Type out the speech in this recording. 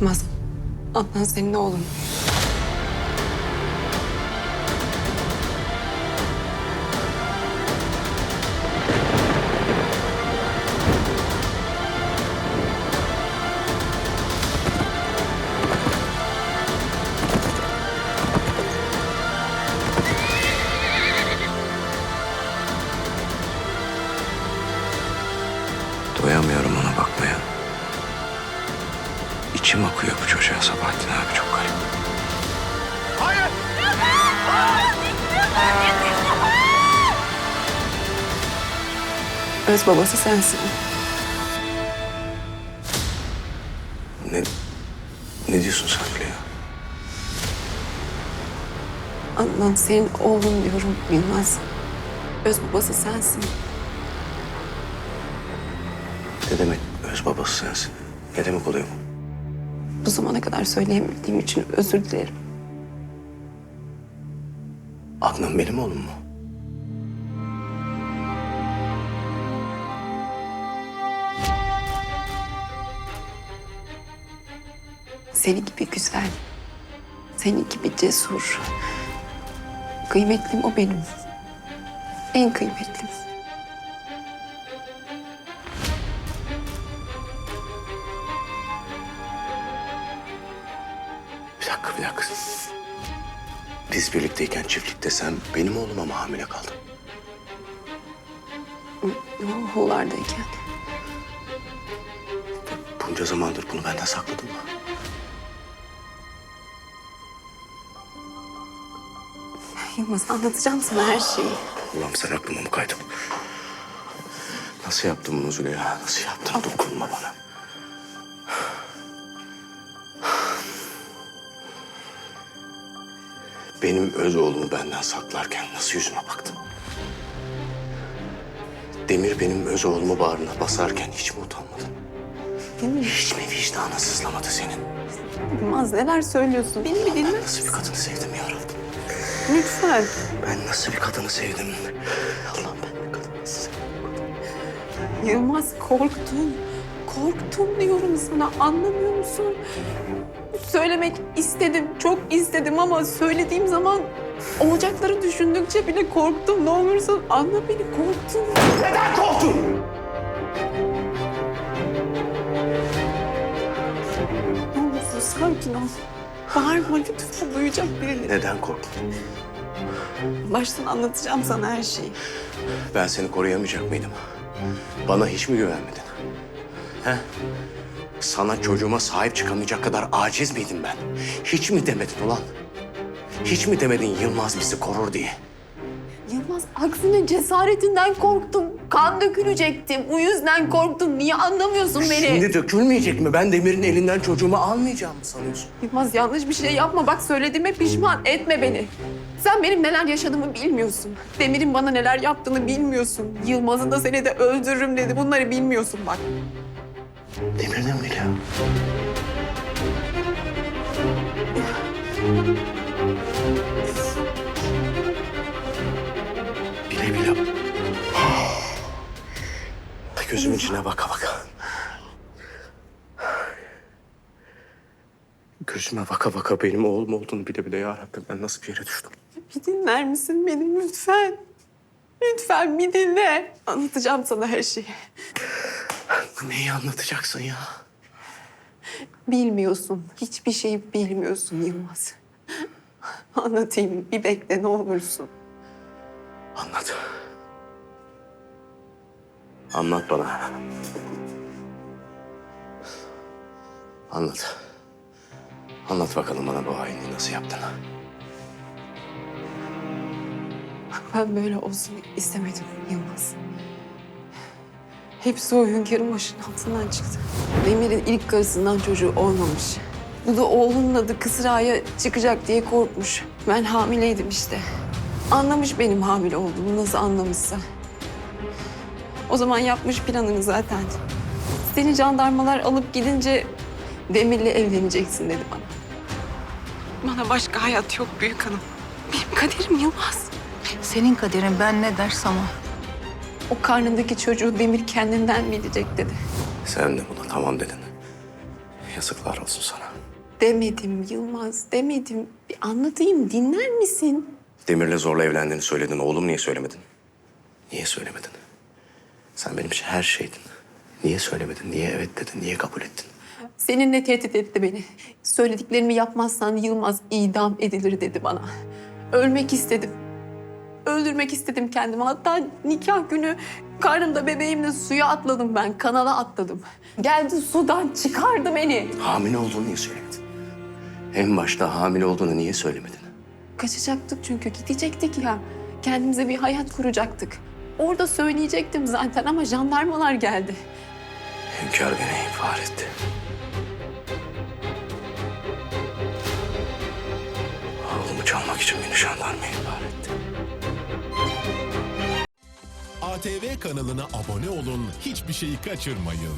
Yılmaz, Adnan senin oğlun. Öz babası sensin. Ne, ne diyorsun sen öyle ya? Adnan senin oğlun diyorum Yılmaz. Öz babası sensin. Ne demek öz babası sensin? Ne demek oluyor bu? Bu zamana kadar söyleyemediğim için özür dilerim. Adnan benim oğlum mu? Seni gibi güzel, seni gibi cesur. Kıymetlim o benim. En kıymetlim. Bir dakika bir dakika. Biz birlikteyken çiftlikte sen benim oğluma mı hamile kaldın? Ruhulardayken. Bunca zamandır bunu benden sakladın mı? Yılmaz anlatacağım sana her şeyi. Ulan sen aklıma mı kaydın? Nasıl yaptın bunu Züleyha? Nasıl yaptın? Dokunma bana. Benim öz oğlumu benden saklarken nasıl yüzüme baktın? Demir benim öz oğlumu bağrına basarken hiç mi utanmadın? Hiç mi vicdanın sızlamadı senin? Yılmaz neler söylüyorsun? Beni bir dinle. Ben nasıl bir kadını sevdim ya Rabbim? Lütfen. Ben nasıl bir kadını sevdim? Allah'ım ben bir kadını nasıl sevdim? Yılmaz korktum. Korktum diyorum sana anlamıyor musun? Söylemek istedim, çok istedim ama söylediğim zaman olacakları düşündükçe bile korktum. Ne olursun anla beni korktum. Neden korktun? Ne olursun sakin ol. Bağırma lütfen duyacak birileri. Neden korktun? Baştan anlatacağım sana her şeyi. Ben seni koruyamayacak mıydım? Bana hiç mi güvenmedin? He? Sana çocuğuma sahip çıkamayacak kadar aciz miydim ben? Hiç mi demedin ulan? Hiç mi demedin Yılmaz bizi korur diye? Yılmaz aksine cesaretinden korktum. Kan dökülecektim. O yüzden korktum. Niye anlamıyorsun beni? Şimdi dökülmeyecek mi? Ben Demir'in elinden çocuğumu almayacağım mı sanıyorsun? Yılmaz yanlış bir şey yapma. Bak söylediğime pişman etme beni. Sen benim neler yaşadığımı bilmiyorsun. Demir'in bana neler yaptığını bilmiyorsun. Yılmaz'ı da seni de öldürürüm dedi. Bunları bilmiyorsun bak. Demir ne biliyor? Bile bile. Gözümün içine baka baka. Gözüme baka baka benim oğlum olduğunu bile bile ya Rabbim ben nasıl bir yere düştüm? Bir dinler misin beni lütfen? Lütfen bir dinle. Anlatacağım sana her şeyi. Neyi anlatacaksın ya? Bilmiyorsun. Hiçbir şeyi bilmiyorsun Yılmaz. Anlatayım. Bir bekle ne olursun. Anlat. Anlat bana. Anlat. Anlat bakalım bana bu hainliği nasıl yaptın? Ben böyle olsun istemedim Yılmaz. Hepsi o hünkârın başının altından çıktı. Demir'in ilk karısından çocuğu olmamış. Bu da oğlunun adı Kısra'ya çıkacak diye korkmuş. Ben hamileydim işte. Anlamış benim hamile olduğumu nasıl anlamışsa. O zaman yapmış planını zaten. Seni jandarmalar alıp gidince Demir'le evleneceksin dedi bana. Bana başka hayat yok büyük hanım. Benim kaderim Yılmaz. Senin kaderin ben ne dersem o. O karnındaki çocuğu Demir kendinden bilecek dedi. Sen de buna tamam dedin. Yazıklar olsun sana. Demedim Yılmaz, demedim. Bir anlatayım, dinler misin? Demir'le zorla evlendiğini söyledin. Oğlum niye söylemedin? Niye söylemedin? Sen benim için her şeydin. Niye söylemedin? Niye evet dedin? Niye kabul ettin? Seninle tehdit etti beni. Söylediklerimi yapmazsan Yılmaz idam edilir dedi bana. Ölmek istedim. Öldürmek istedim kendimi. Hatta nikah günü karnımda bebeğimle suya atladım ben. Kanala atladım. Geldi sudan çıkardı beni. Hamile olduğunu niye söylemedin? En başta hamile olduğunu niye söylemedin? Kaçacaktık çünkü gidecektik ya. Kendimize bir hayat kuracaktık. Orada söyleyecektim zaten ama jandarmalar geldi. Hünkâr beni ihbar etti. Oğlumu çalmak için beni jandarma ihbar etti. ATV kanalına abone olun, hiçbir şeyi kaçırmayın.